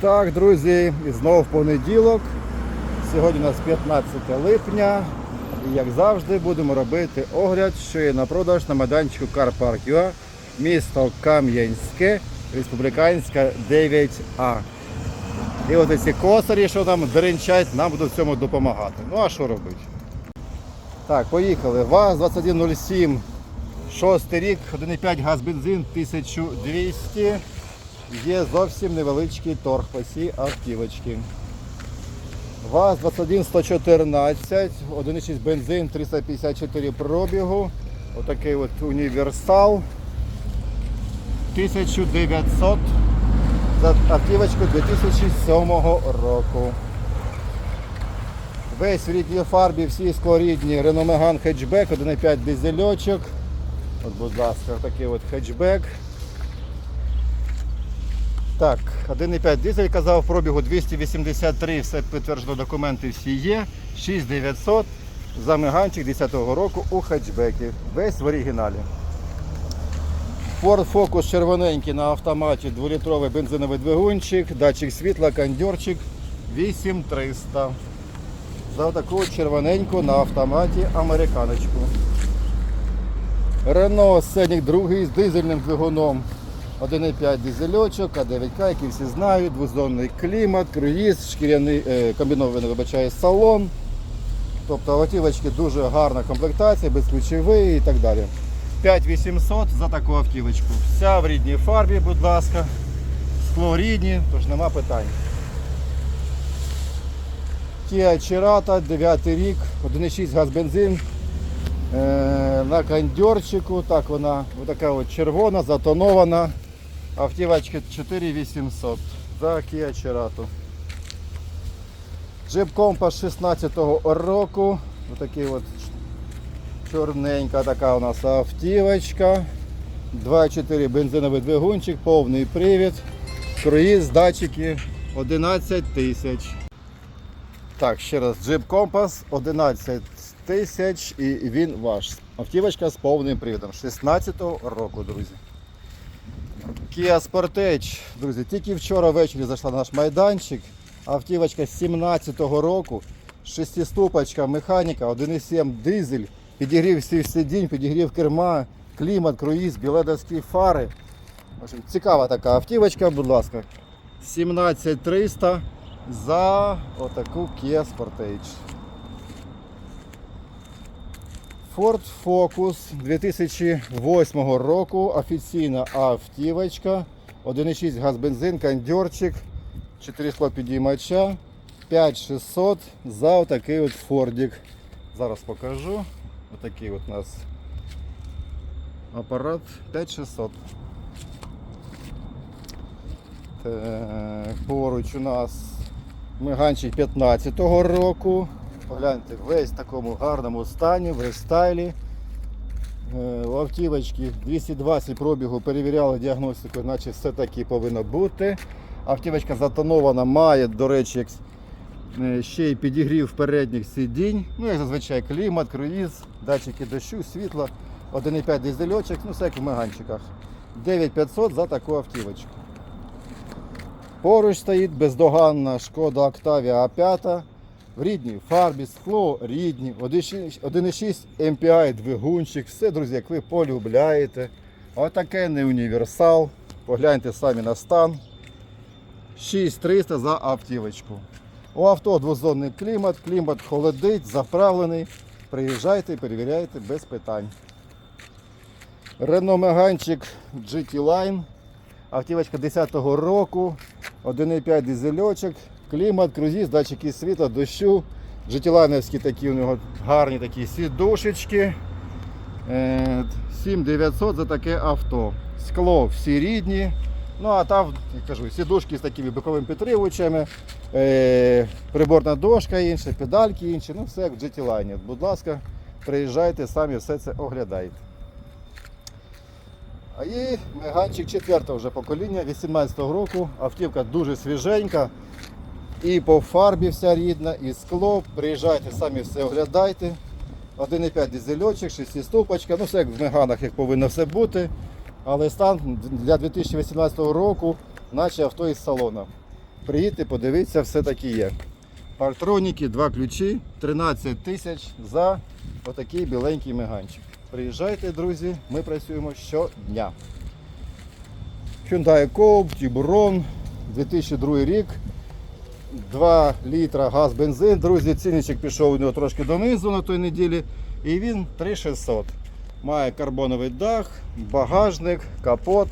Так, друзі, і знову в понеділок. Сьогодні у нас 15 липня. І як завжди будемо робити огляд, що є на продаж на майданчику Карпарк місто Кам'янське, Республіканська 9А. І от ці косарі, що там деренчать, нам будуть в цьому допомагати. Ну а що робити? Так, поїхали. ВАЗ-2107, шостий рік, 1,5 газ бензин, 1200. Є зовсім невеличкий торг по цій автівочці. ВАЗ-21114, 1,6 бензин, 354 пробігу. Отакий от універсал. 1900 за автівочку 2007 року. Весь в рідній фарбі, всі склорідні Renault Megane хетчбек, 1,5 дизельочок. От, будь ласка, такий от хетчбек. Так, 1,5 дизель казав, пробігу 283, все підтверджено, документи всі є. 6900 за меганчик 10-го року у хетчбекі. Весь в оригіналі. Ford Focus червоненький на автоматі, 2-літровий бензиновий двигунчик, датчик світла, кондьорчик 8300. За таку червоненьку на автоматі американочку. Renault Scenic 2 з дизельним двигуном. 1,5 дизельочок, А9К, який всі знають, двозонний клімат, круїз, шкіряний е, комбінований вибачає, салон. Тобто автівочки дуже гарна комплектація, безключовий і так далі. 5800 за таку автівочку. Вся в рідній фарбі, будь ласка. Скло рідні, тож нема питань. Kia Cerato, 9 рік, 1,6 газ бензин. Е, на кондьорчику, так вона така от червона, затонована. Автівочка 4800 за Kia Cerato. Jeep Compass 16-го року. Отакий от чорненька така у нас автівочка. 2,4 бензиновий двигунчик, повний привід. Круїз, датчики 11 тисяч. Так, ще раз, Jeep Compass 11 тисяч і він ваш. Автівочка з повним привідом 16-го року, друзі. Kia Sportage, друзі, тільки вчора ввечері зайшла на наш майданчик. Автівочка 17-го року, шестиступочка, механіка, 1,7 дизель, підігрів всіх сидінь, підігрів керма, клімат, круїз, біледовські фари. Цікава така автівочка, будь ласка. 17300 за отаку Kia Sportage. Ford Focus 2008 року. Офіційна автівочка. 1,6 газ бензин, кондьорчик, 4 скло підіймача, 5600 за отакий от Фордік. Зараз покажу. Отакий от у нас апарат 5600. Так, поруч у нас Меганчик 15-го року. Погляньте, весь в такому гарному стані, в рестайлі. Е, У автівочки 220 пробігу перевіряли діагностику, наче все таки повинно бути. Автівочка затонована, має, до речі, е, ще й підігрів передніх сидінь. Ну, як зазвичай клімат, круїз, датчики дощу, світла, 1,5 дизельочок, ну все як в меганчиках. 9500 за таку автівочку. Поруч стоїть бездоганна шкода Octavia A5 в рідній фарбі, скло рідні, 1,6 MPI двигунчик, все, друзі, як ви полюбляєте. Отаке не універсал. Погляньте самі на стан. 6300 за автівочку. У авто двозонний клімат, клімат холодить, заправлений. Приїжджайте, і перевіряйте без питань. Renault Megane GT Line. Автівочка 10-го року, 1,5 дизельочок, клімат, круїз, датчики світла, дощу. Житілайнерські такі у нього гарні такі сідушечки. Е, 7900 за таке авто. Скло всі рідні. Ну а там, як кажу, сідушки з такими боковими підтримувачами, е, приборна дошка інша, педальки інші, ну все як в GT-Line. Будь ласка, приїжджайте, самі все це оглядайте. А і меганчик 4 вже покоління 18-го року. Автівка дуже свіженька. І по фарбі вся рідна, і скло. Приїжджайте, самі все оглядайте. 1,5 дизельочок, 6 ступочка, ну все як в меганах, як повинно все бути. Але стан для 2018 року, наче авто із салону. Приїдьте, подивіться, все таки є. Партроніки, два ключі, 13 тисяч за отакий біленький меганчик. Приїжджайте, друзі, ми працюємо щодня. Hyundai Coop, Tiburon, 2002 рік. 2 літра газ бензин. Друзі, цінничок пішов у нього трошки донизу на той неділі. І він 3600. Має карбоновий дах, багажник, капот.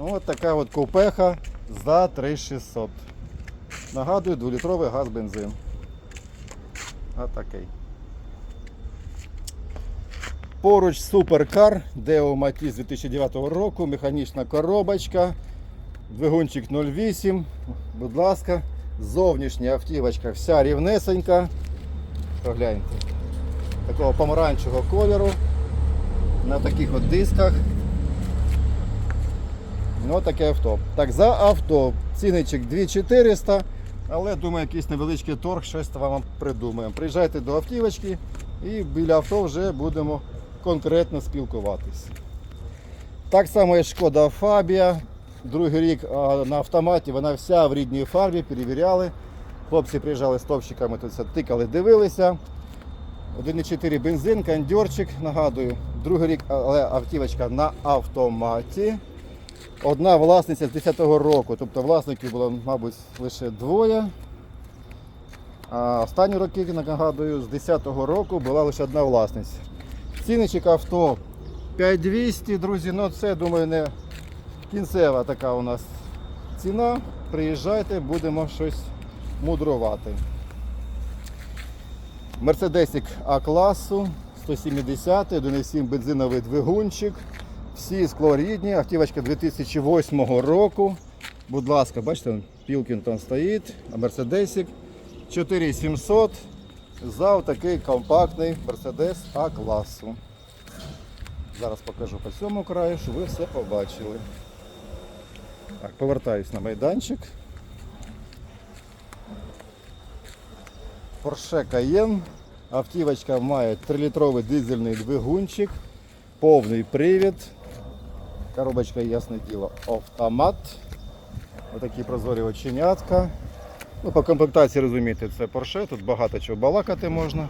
Ось така от купеха за 3600. Нагадую, 2-літровий газ бензин. Отакий. Поруч суперкар Deo Matiz 2009 року, механічна коробочка, двигунчик 0,8. Будь ласка, зовнішня автівочка вся рівнесенька. Погляньте. Такого помаранчевого кольору. На таких от дисках. Ну, таке авто. Так, за авто. Ціничок 2400, але думаю, якийсь невеличкий торг, щось вам придумаємо. Приїжджайте до автівочки і біля авто вже будемо конкретно спілкуватись. Так само і шкода Фабія. Другий рік на автоматі, вона вся в рідній фарбі, перевіряли. Хлопці приїжджали з топчиками, тут все тикали, дивилися. 1,4 бензин, кондьорчик, нагадую, другий рік, але автівочка на автоматі. Одна власниця з 10-го року, тобто власників було, мабуть, лише двоє. А останні роки, нагадую, з 10-го року була лише одна власниця. Ціничок авто 5200, друзі, ну це, думаю, не кінцева така у нас ціна. Приїжджайте, будемо щось мудрувати. Мерседесик А-класу 170, 1,7 бензиновий двигунчик. Всі склорідні, автівочка 2008 року. Будь ласка, бачите, Пілкінтон стоїть, а Мерседесик 4700 за такий компактний Мерседес А-класу. Зараз покажу по цьому краю, щоб ви все побачили. Так, повертаюсь на майданчик. Porsche Cayenne. Автівочка має 3-літровий дизельний двигунчик, повний привід. Коробочка, ясне діло, автомат. Отакі прозорі оченятка. Ну, по комплектації розумієте, це Porsche, тут багато чого балакати можна.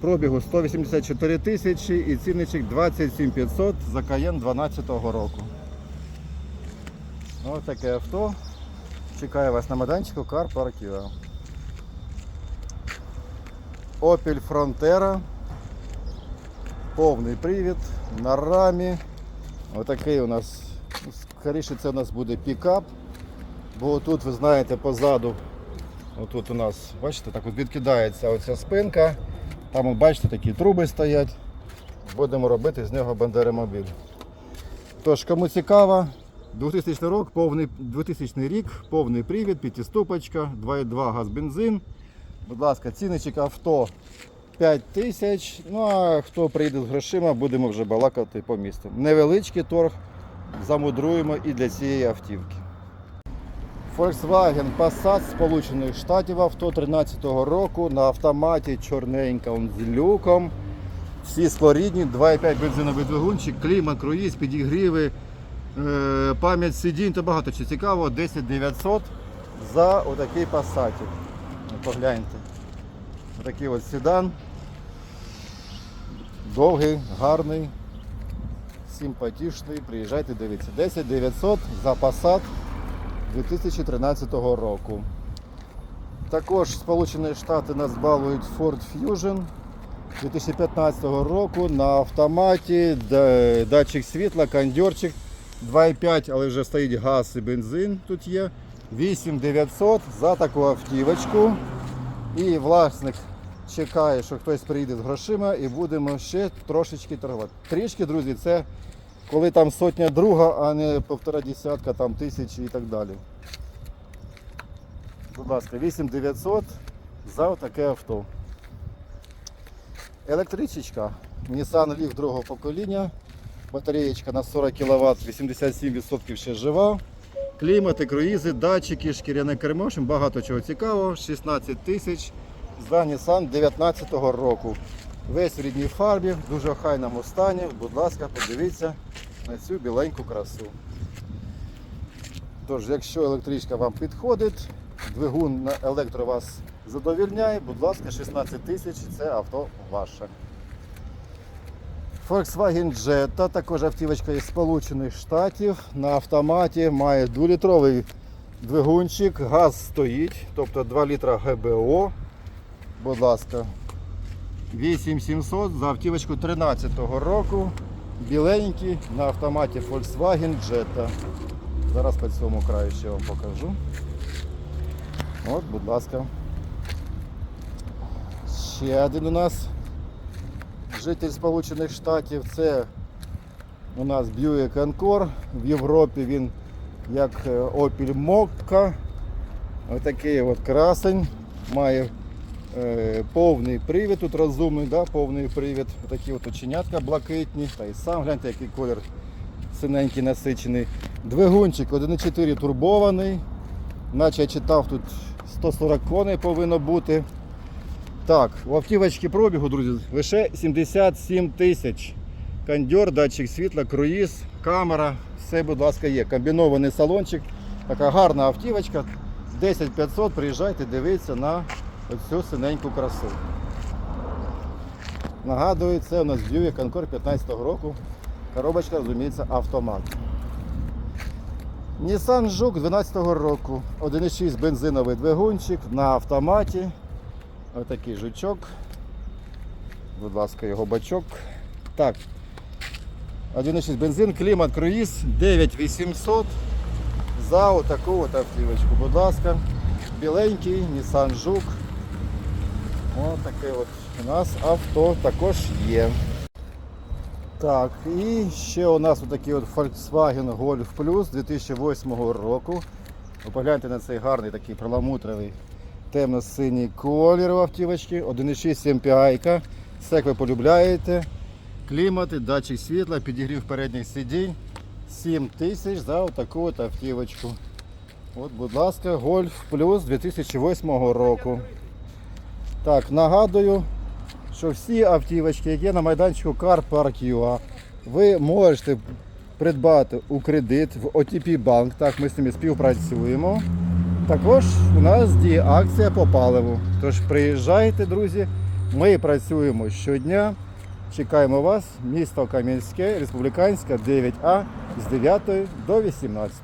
Пробігу 184 тисячі і цінничок 27 500 за Cayenne 12 року. Ось таке авто. Чекаю вас на майданчику Car Park UA. Opel Frontera. Повний привід на рамі. Отакий у нас, ну, скоріше це у нас буде пікап. Бо тут, ви знаєте, позаду, отут у нас, бачите, так от відкидається оця спинка. Там, бачите, такі труби стоять. Будемо робити з нього бандеромобіль. Тож, кому цікаво, 2000 рік, повний, 2000 рік, повний привід, п'ятиступочка, 2,2 газ бензин. Будь ласка, ціночок авто 5 тисяч. Ну а хто прийде з грошима, будемо вже балакати по місту. Невеличкий торг замудруємо і для цієї автівки. Volkswagen Passat Сполучених Штатів авто 13-го року на автоматі чорненька з люком. Всі склорідні, 2,5 бензиновий двигунчик, клімат, круїз, підігріви, пам'ять сидінь та багато чого цікавого. 10 900 за отакий Passat. Погляньте. Отакий от седан. Довгий, гарний, симпатичний. Приїжджайте, дивіться. 10 900 за Passat 2013 року. Також Сполучені Штати нас балують Ford Fusion 2015 року на автоматі, датчик світла, кондьорчик 2,5, але вже стоїть газ і бензин тут є. 8900 за таку автівочку. І власник чекає, що хтось прийде з грошима і будемо ще трошечки торгувати. Трішки, друзі, це коли там сотня друга, а не півтора десятка, там тисячі і так далі. Будь ласка, 8900 за таке авто. Електричечка. Nissan Leaf другого покоління. Батареєчка на 40 кВт, 87% ще жива. Клімати, круїзи, датчики, шкіряне кермо, общем, багато чого цікавого. 16 тисяч за Nissan 19 року. Весь в рідній фарбі, в дуже охайному стані. Будь ласка, подивіться на цю біленьку красу. Тож, якщо електричка вам підходить, двигун на електро вас задовільняє, будь ласка, 16 тисяч це авто ваше. Volkswagen Jetta, також автівочка із Сполучених Штатів. На автоматі має 2-літровий двигунчик, газ стоїть, тобто 2 літра ГБО. Будь ласка, 8700 за автівочку 13-го року. Біленький на автоматі Volkswagen Jetta. Зараз по цьому краю ще вам покажу. От, будь ласка. Ще один у нас житель Сполучених Штатів. Це у нас Buick Encore. В Європі він як е, Opel Mokka. Отакий от красень. Має е, повний привід, тут розумний, да, повний привід. Такі от оченятка блакитні. Та й сам гляньте, який колір синенький насичений. Двигунчик 1.4 турбований. Наче я читав, тут 140 коней повинно бути. Так, у автівочки пробігу, друзі, лише 77 тисяч. Кондьор, датчик світла, круїз, камера, все, будь ласка, є. Комбінований салончик. Така гарна автівочка. 10500, приїжджайте, дивіться на оцю синеньку красу. Нагадую, це у нас Buick Encore 15 року. Коробочка, розуміється, автомат. Nissan Жук 12 року. 1,6 бензиновий двигунчик на автоматі. Отакий жучок. Будь ласка, його бачок. Так. 1,6 бензин, клімат, круїз 9800 за отаку от автівочку. Будь ласка, біленький Nissan Жук. Ось таке от у нас авто також є. Так, і ще у нас отакий от Volkswagen Golf Plus 2008 року. Ви погляньте на цей гарний такий перламутровий темно-синій колір у автівочки. 1,6 MPI. Все як ви полюбляєте. Клімати, датчик світла, підігрів передніх сидінь. 7 тисяч за отаку от автівочку. От, будь ласка, Golf Plus 2008 року. Так, нагадую, що всі автівочки, які є на майданчику Car Park UA, ви можете придбати у кредит в OTP Bank. Так, ми з ними співпрацюємо. Також у нас діє акція по паливу. Тож приїжджайте, друзі. Ми працюємо щодня. Чекаємо вас, місто Кам'янське, Республіканська, 9А з 9 до 18.